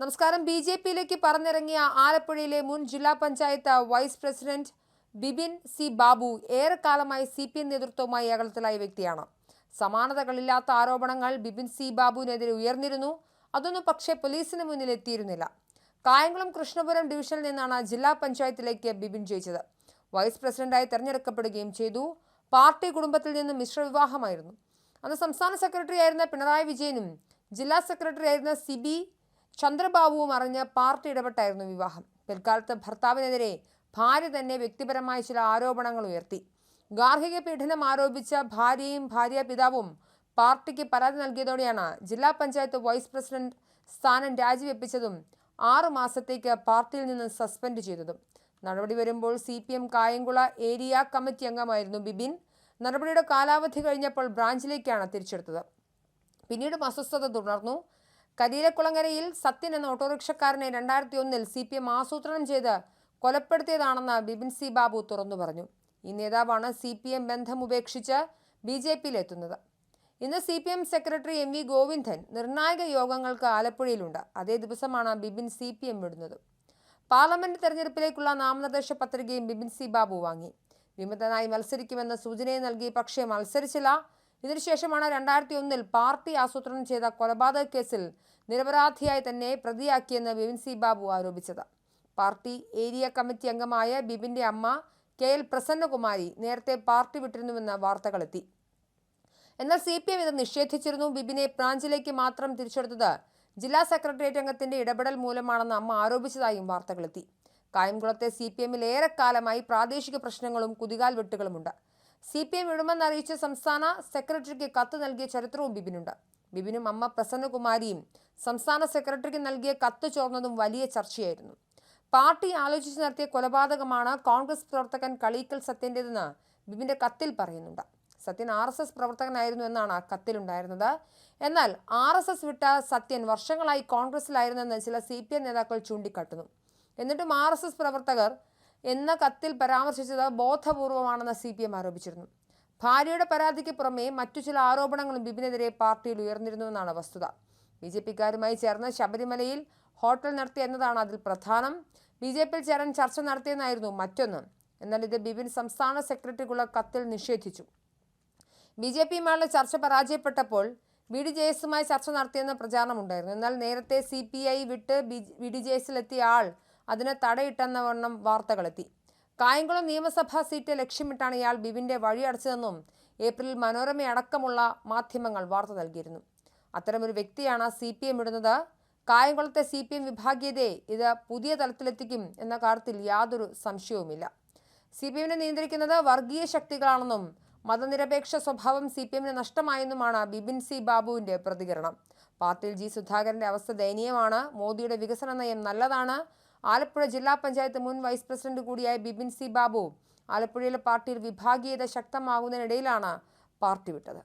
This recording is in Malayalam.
നമസ്കാരം. ബി ജെ പിയിലേക്ക് പറഞ്ഞിറങ്ങിയ ആലപ്പുഴയിലെ മുൻ ജില്ലാ panchayat vice president Bibin C Babu ഏറെക്കാലമായി സി പി എം നേതൃത്വവുമായി അകലത്തിലായ വ്യക്തിയാണ്. സമാനതകളില്ലാത്ത ആരോപണങ്ങൾ ബിബിൻ സി ബാബുവിനെതിരെ ഉയർന്നിരുന്നു. അതൊന്നും പക്ഷേ പോലീസിന് മുന്നിൽ എത്തിയിരുന്നില്ല. കായംകുളം കൃഷ്ണപുരം ഡിവിഷനിൽ നിന്നാണ് ജില്ലാ പഞ്ചായത്തിലേക്ക് ബിബിൻ ജയിച്ചത്. വൈസ് പ്രസിഡന്റായി തെരഞ്ഞെടുക്കപ്പെടുകയും ചെയ്തു. പാർട്ടി കുടുംബത്തിൽ നിന്ന് മിശ്രവിവാഹമായിരുന്നു. അന്ന് സംസ്ഥാന സെക്രട്ടറി ആയിരുന്ന പിണറായി വിജയനും ജില്ലാ സെക്രട്ടറി ആയിരുന്ന സിബി ചന്ദ്രബാബുവും അറിഞ്ഞ് പാർട്ടി ഇടപെട്ടായിരുന്നു വിവാഹം. പിൽക്കാലത്ത് ഭർത്താവിനെതിരെ ഭാര്യ തന്നെ വ്യക്തിപരമായ ചില ആരോപണങ്ങൾ ഉയർത്തി. ഗാർഹിക പീഡനം ആരോപിച്ച ഭാര്യയും ഭാര്യ പിതാവും പാർട്ടിക്ക് പരാതി നൽകിയതോടെയാണ് ജില്ലാ പഞ്ചായത്ത് വൈസ് പ്രസിഡന്റ് സ്ഥാനം രാജിവെപ്പിച്ചതും ആറു മാസത്തേക്ക് പാർട്ടിയിൽ നിന്ന് സസ്പെൻഡ് ചെയ്തതും. നടപടി വരുമ്പോൾ C P M കായംകുള area committee അംഗമായിരുന്നു ബിബിൻ. നടപടിയുടെ കാലാവധി കഴിഞ്ഞപ്പോൾ ബ്രാഞ്ചിലേക്കാണ് തിരിച്ചെടുത്തത്. പിന്നീട് അസ്വസ്ഥത തുടർന്നു. കരിയിലക്കുളങ്ങരയിൽ സത്യൻ എന്ന ഓട്ടോറിക്ഷക്കാരനെ രണ്ടായിരത്തി ഒന്നിൽ സി പി എം ആസൂത്രണം ചെയ്ത് കൊലപ്പെടുത്തിയതാണെന്ന് ബിബിൻ സി ബാബു തുറന്നു പറഞ്ഞു. ഈ നേതാവാണ് സി പി എം ബന്ധം ഉപേക്ഷിച്ച് ബി ജെ പിയിലെത്തുന്നത്. ഇന്ന് C P M secretary M V Govindan നിർണായക യോഗങ്ങൾക്ക് ആലപ്പുഴയിലുണ്ട്. അതേ ദിവസമാണ് ബിബിൻ സി പി എം വിടുന്നത്. പാർലമെന്റ് തെരഞ്ഞെടുപ്പിലേക്കുള്ള നാമനിർദ്ദേശ പത്രികയും ബിബിൻ സി ബാബു വാങ്ങി. വിമതനായി മത്സരിക്കുമെന്ന സൂചനയും നൽകി പക്ഷേ മത്സരിച്ചില്ല. ഇതിനുശേഷമാണ് രണ്ടായിരത്തി ഒന്നിൽ പാർട്ടി ആസൂത്രണം ചെയ്ത കൊലപാതക കേസിൽ നിരപരാധിയായി തന്നെ പ്രതിയാക്കിയെന്ന് ബിബിൻ സി ബാബു ആരോപിച്ചത്. പാർട്ടി ഏരിയ കമ്മിറ്റി അംഗമായ ബിബിന്റെ അമ്മ കെ എൽ പ്രസന്നകുമാരി നേരത്തെ പാർട്ടി വിട്ടിരുന്നുവെന്ന വാർത്തകളെത്തി. എന്നാൽ സി പി എം ഇത് നിഷേധിച്ചിരുന്നു. ബിബിനെ ബ്രാഞ്ചിലേക്ക് മാത്രം തിരിച്ചെടുത്തത് ജില്ലാ സെക്രട്ടേറിയറ്റ് അംഗത്തിന്റെ ഇടപെടൽ മൂലമാണെന്ന് അമ്മ ആരോപിച്ചതായും വാർത്തകളെത്തി. കായംകുളത്തെ സി പി എമ്മിൽ ഏറെക്കാലമായി പ്രാദേശിക പ്രശ്നങ്ങളും കുതികാൽ വെട്ടുകളുമുണ്ട്. സി പി എം വിടുമെന്നറിയിച്ച് സംസ്ഥാന സെക്രട്ടറിക്ക് കത്ത് നൽകിയ ചരിത്രവും ബിബിനുണ്ട്. ബിബിനും അമ്മ പ്രസന്നകുമാരിയും സംസ്ഥാന സെക്രട്ടറിക്ക് നൽകിയ കത്ത് ചോർന്നതും വലിയ ചർച്ചയായിരുന്നു. പാർട്ടി ആലോചിച്ച് നടത്തിയ കൊലപാതകമാണ് കോൺഗ്രസ് പ്രവർത്തകൻ കളീക്കൽ സത്യന്റെതെന്ന് ബിബിന്റെ കത്തിൽ പറയുന്നുണ്ട്. സത്യൻ ആർ എസ് എസ് പ്രവർത്തകനായിരുന്നു എന്നാണ് കത്തിലുണ്ടായിരുന്നത്. എന്നാൽ ആർ എസ് എസ് വിട്ട സത്യൻ വർഷങ്ങളായി കോൺഗ്രസിലായിരുന്നെന്ന് ചില സി പി എം നേതാക്കൾ ചൂണ്ടിക്കാട്ടുന്നു. എന്നിട്ടും ആർ എസ് എസ് പ്രവർത്തകർ എന്ന കത്തിൽ പരാമർശിച്ചത് ബോധപൂർവമാണെന്ന് സി പി എം ആരോപിച്ചിരുന്നു. ഭാര്യയുടെ പരാതിക്ക് പുറമെ മറ്റു ചില ആരോപണങ്ങളും ബിബിനെതിരെ പാർട്ടിയിൽ ഉയർന്നിരുന്നുവെന്നാണ് വസ്തുത. ബി ജെ പിക്കാരുമായി ചേർന്ന് ശബരിമലയിൽ ഹോട്ടൽ നടത്തി എന്നതാണ് അതിൽ പ്രധാനം. ബി ജെ പിയിൽ ചേരാൻ ചർച്ച നടത്തിയെന്നായിരുന്നു മറ്റൊന്ന്. എന്നാൽ ഇത് ബിബിൻ സംസ്ഥാന സെക്രട്ടറിക്കുള്ള കത്തിൽ നിഷേധിച്ചു. ബി ജെ പിയുമായുള്ള ചർച്ച പരാജയപ്പെട്ടപ്പോൾ ബി ഡി ജെ എസുമായി ചർച്ച നടത്തിയെന്ന പ്രചാരണമുണ്ടായിരുന്നു. എന്നാൽ നേരത്തെ സി പി ഐ വിട്ട് ബി ഡി ജെ എസിലെത്തിയ ആൾ അതിന് തടയിട്ടെന്ന വണ്ണം വാർത്തകളെത്തി. കായംകുളം നിയമസഭാ സീറ്റ് ലക്ഷ്യമിട്ടാണ് ഇയാൾ ബിബിന്റെ വഴിയടച്ചതെന്നും ഏപ്രിൽ മനോരമ അടക്കമുള്ള മാധ്യമങ്ങൾ വാർത്ത നൽകിയിരുന്നു. അത്തരമൊരു വ്യക്തിയാണ് സി പി എം ഇടുന്നത്. കായംകുളത്തെ സി പി എം വിഭാഗീയതയെ ഇത് പുതിയ തലത്തിലെത്തിക്കും എന്ന കാര്യത്തിൽ യാതൊരു സംശയവുമില്ല. സി പി എമ്മിനെ നിയന്ത്രിക്കുന്നത് വർഗീയ ശക്തികളാണെന്നും മതനിരപേക്ഷ സ്വഭാവം സി പി എമ്മിന് നഷ്ടമായെന്നുമാണ് ബിബിൻ സി ബാബുവിന്റെ പ്രതികരണം. പാർട്ടിയിൽ ജി സുധാകരന്റെ അവസ്ഥ ദയനീയമാണ്. മോദിയുടെ വികസന നയം നല്ലതാണ്. ആലപ്പുഴ ജില്ലാ പഞ്ചായത്ത് മുൻ വൈസ് പ്രസിഡന്റ് കൂടിയായ ബിബിൻ സി ബാബു ആലപ്പുഴയിലെ പാർട്ടിയിൽ വിഭാഗീയത ശക്തമാകുന്നതിനിടയിലാണ് പാർട്ടി വിട്ടത്.